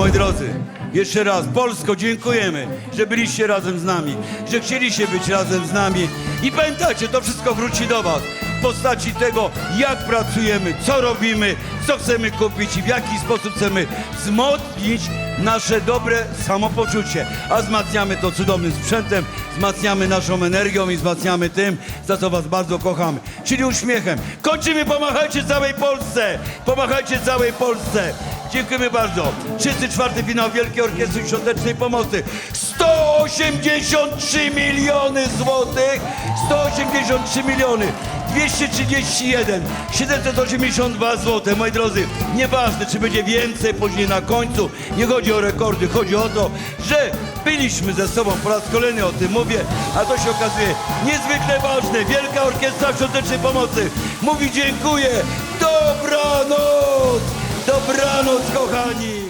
Moi drodzy, jeszcze raz, Polsko, dziękujemy, że byliście razem z nami, że chcieliście być razem z nami i pamiętajcie, to wszystko wróci do was w postaci tego, jak pracujemy, co robimy, co chcemy kupić i w jaki sposób chcemy wzmocnić nasze dobre samopoczucie, a wzmacniamy to cudownym sprzętem, wzmacniamy naszą energią i wzmacniamy tym, za co was bardzo kochamy, czyli uśmiechem. Kończymy, pomachajcie całej Polsce, pomachajcie całej Polsce. Dziękujemy bardzo. 34. finał Wielkiej Orkiestry Świątecznej Pomocy. 183 miliony złotych. 183 miliony. 231, 782 zł. Moi drodzy, nieważne czy będzie więcej później na końcu, nie chodzi o rekordy, chodzi o to, że byliśmy ze sobą, po raz kolejny o tym mówię, a to się okazuje niezwykle ważne. Wielka Orkiestra Świątecznej Pomocy mówi dziękuję, dobranoc, dobranoc kochani.